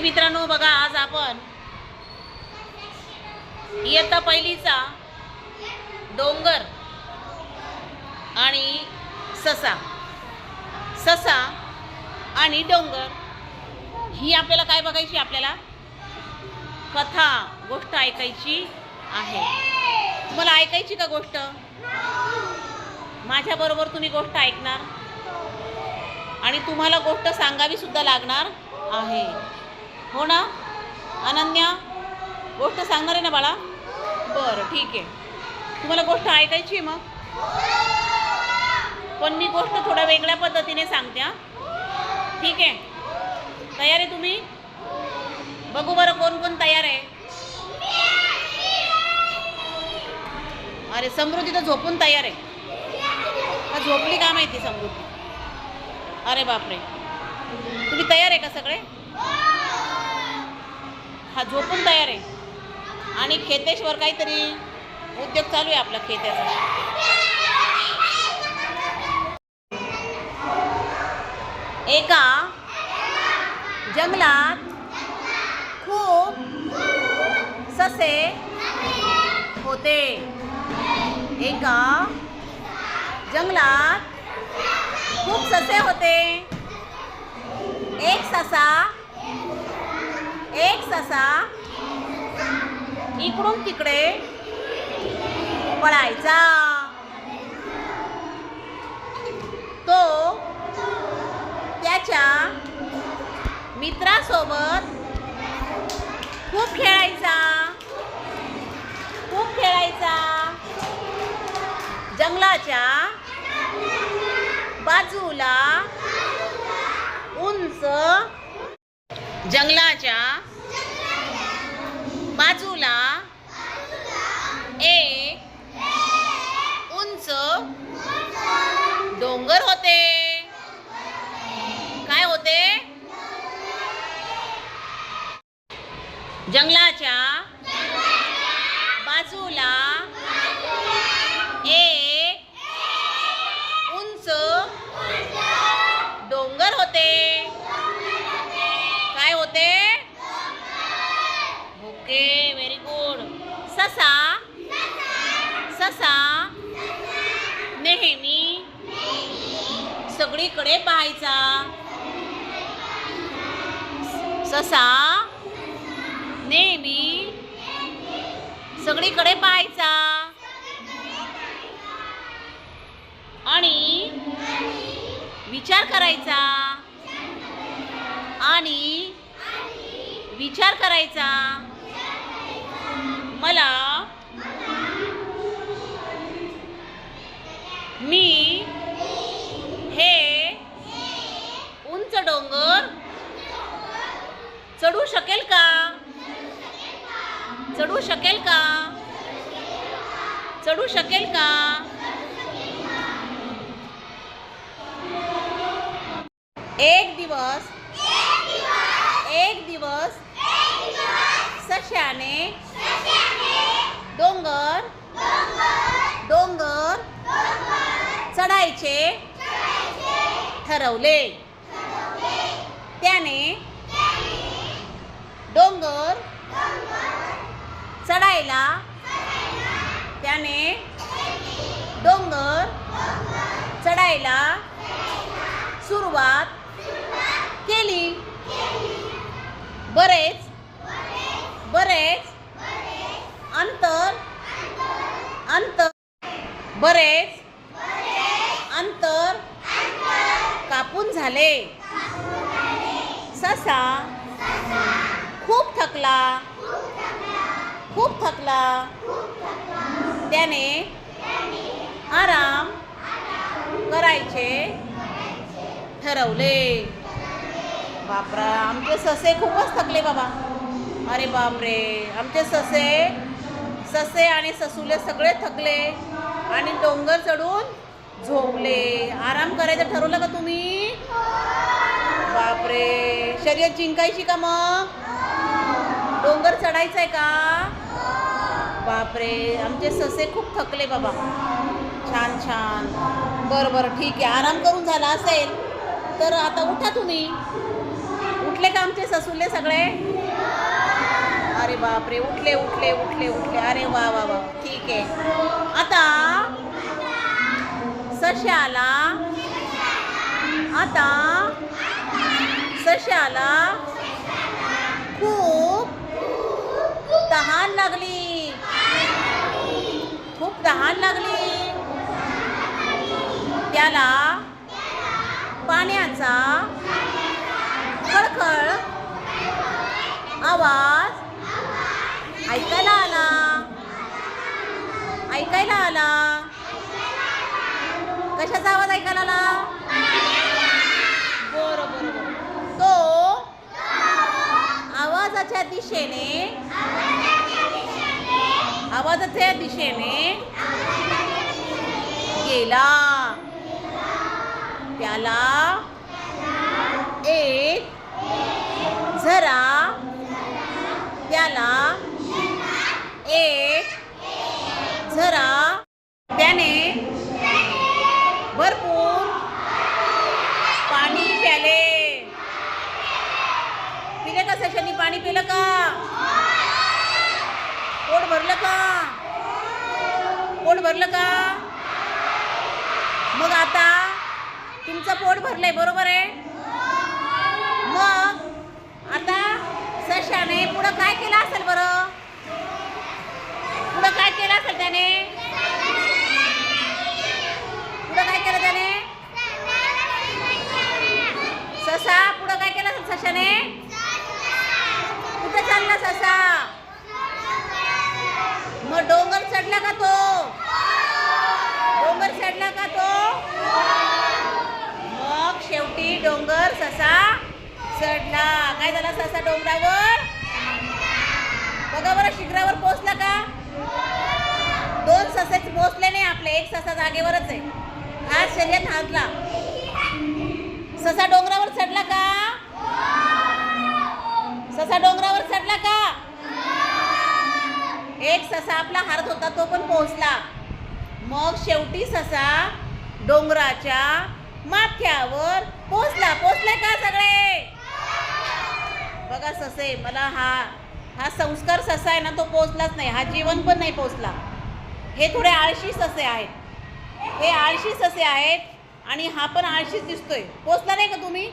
विद्यार्थी मित्रांनो बघा आज आपण इयत्ता पहिलीचा डोंगर आणि ससा. ससा आणि डोंगर ही आपल्याला काय बघायची? आपल्याला कथा गोष्ट ऐकायची आहे. तुम्हाला ऐकायची का गोष्ट? माझ्याबरोबर तुम्ही गोष्ट ऐकणार आणि तुम्हाला गोष्ट सांगावी सुद्धा लागणार आहे. हो ना अनन्या गोष्ट सांगणार आहे ना बाळा? बरं ठीक आहे. तुम्हाला गोष्ट ऐकायची आहे मग? पण मी गोष्ट थोड्या वेगळ्या पद्धतीने सांगते हां. ठीक आहे? तयार आहे तुम्ही? बघू बरं कोण कोण तयार आहे. अरे समृद्धी तर झोपून तयार आहे. का झोपली का माहिती समृद्धी? अरे बापरे. तुम्ही तयार आहे का सगळे? हा झोपून तयार आहे. आणि खेतेश्वर काहीतरी उद्योग चालू आहे आपला खेत्याचा. एका जंगलात खूप ससे होते. एका जंगलात खूप ससे होते. एक ससा एक ससा. इकडून तिकडे पळायचा. तो त्याच्या मित्रासोबत खूप खेळायचा. खूप खेळायचा. जंगलाच्या बाजूला उंच. जंगलाच्या बाजूला एक उंच डोंगर होते काय होते जंगलाच्या बाजूला एक उंच डोंगर होते. काय होते? ओके व्हेरी गुड ससा ससा नेहमी सगळीकडे पाहायचा. ससा नेहमी सगळीकडे पाहायचा. आणि विचार करायचा. आणि विचार करायचा. मला मी हे उंच डोंगर चढू शकेल का? चढू शकेल का? चढू शकेल का? एक दिवस एक दिवस सश्याने डोंगर डोंगर चढायचे ठरवले. त्याने डोंगर चढायला? त्याने डोंगर चढायला सुरुवात केली. बरेच बरेच अंतर अंतर बरेच अंतर कापून झाले. ससा खूप थकला. खूप थकला. त्याने आराम करायचे ठरवले. बापरा आमचे ससे खूपच थकले बाबा. अरे बापरे आमचे ससे ससे आणि ससुले सगळे थकले आणि डोंगर चढून झोपले. आराम करायचं ठरवलं का तुम्ही? बापरे शर्यत जिंकायची का मग? डोंगर चढायचं आहे का? बापरे आमचे ससे खूप थकले बाबा. छान छान. बरं बरं ठीक आहे. आराम करून झाला असेल तर आता उठा तुम्ही. उठले का आमचे ससुले सगळे? अरे बापरे उठले उठले उठले उठले. अरे वा वा वा. ठीक आहे. आता सश्याला आता सशाला खूप तहान लागली. खूप लागली. त्याला पाण्याचा खळखळ आवाज ऐकायला आला. ऐकायला आला. कशाचा आवाज ऐकायला आला? बरोबर तो आवाजाच्या दिशेने आवाजाच्या दिशेने. गेला. त्याला एक झरा. त्याला एक झरा त्याने भरपूर पाणी प्याले पिले का सशांनी पाणी पिलं का पोट भरलं का पोट भरलं का? मग आता तुमचं पोट भरलंय बरोबर आहे? मग आता सशाने पुढं काय केलं असेल बरं? पुढं काय केलं असेल त्याने? पुढं काय केलं त्याने? ससा पुढं काय केलं असेल सशाने? कुठं चालला ससा मग डोंगर चढला का तो डोंगर चढला का तो मग शेवटी डोंगर ससा चढला काय झाला ससा डोंगरावर? बघा बरं शिखरावर पोहोचला का? दोन ससे पोहोचले नाही आपले एक ससा जागेवरच आहे. हा शर्यत हातला ससा डोंगरावर चढला का? ससा डोंगरावर चढला का? एक ससा आपला हारत होता तो पण पोहोचला. मग शेवटी ससा डोंगराच्या माथ्यावर पोचला पोचलाय का सगळे? बघा ससे मला हा हा संस्कार ससा आहे ना तो पोचलाच नाही. हा जीवन पण नाही पोचला. हे थोडे आळशी ससे आहेत. हे आळशी ससे आहेत आणि हा पण आळशीच दिसतोय. पोहोचला नाही का तुम्ही?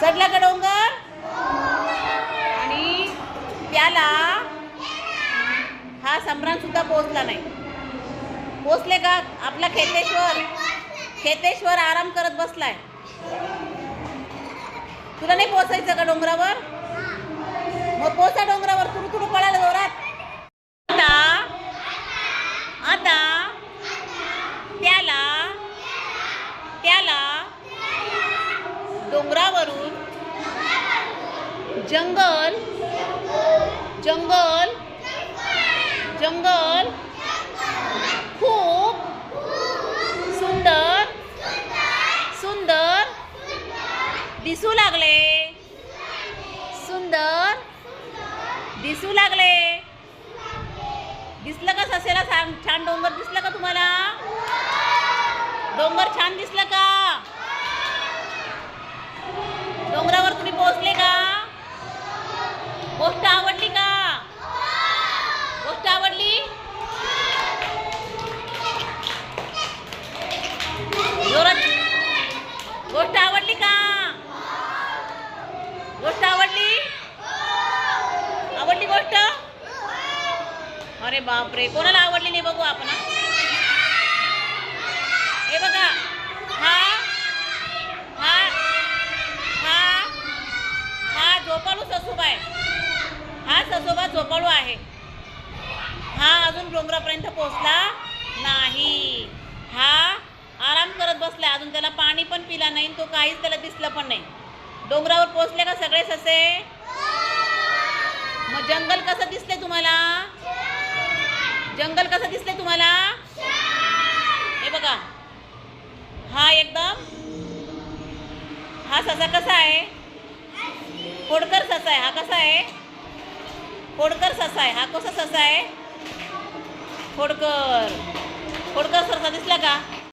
चढला का डोंगर? आणि त्याला हा सम्राट सुद्धा पोचला नाही. पोचले का? आपला खेतेश्वर. खेतेश्वर आराम करत बसलाय. तुला नाही पोचायचं का डोंगरावर? मग पोचा डोंगरावर. तुडू तुडू पळायला जोरात. आता आता त्याला त्याला डोंगरावरून जंगल जंगल जंगल खूप सुंदर सुंदर दिसू लागले. सुंदर. दिसू लागले. दिसलं का ससेला छान छान डोंगर दिसलं का तुम्हाला? डोंगर छान दिसलं का? डोंगरावर तुम्ही पोहोचले का? गोष्ट आवडली का? गोष्ट आवडली? जोरात. गोष्ट आवडली का? गोष्ट आवडली? आवडली गोष्ट? अरे बापरे कोणाला आवडली नाही बघू आपण हे? बघा हा हा हा हा झोपाळू ससोबा आहे. हा ससोबा झोपाळू आहे. हा अजून डोंगरापर्यंत पोहोचला नाही. हा आराम करत बसला अजून त्याला पाणी पण पिला नाही तो काहीच त्याला दिसलं पण नाही. डोंगरावर पोहोचले का सगळे ससे? मग जंगल कसं दिसले तुम्हाला? जंगल कसं दिसले तुम्हाला? हे बघा. हा एकदम. हा ससा कसा आहे? खोडकर ससा आहे. हा कसा आहे? खोडकर ससा आहे. हा कसा ससा आहे? खोडकर. खोडकर ससा दिसला का?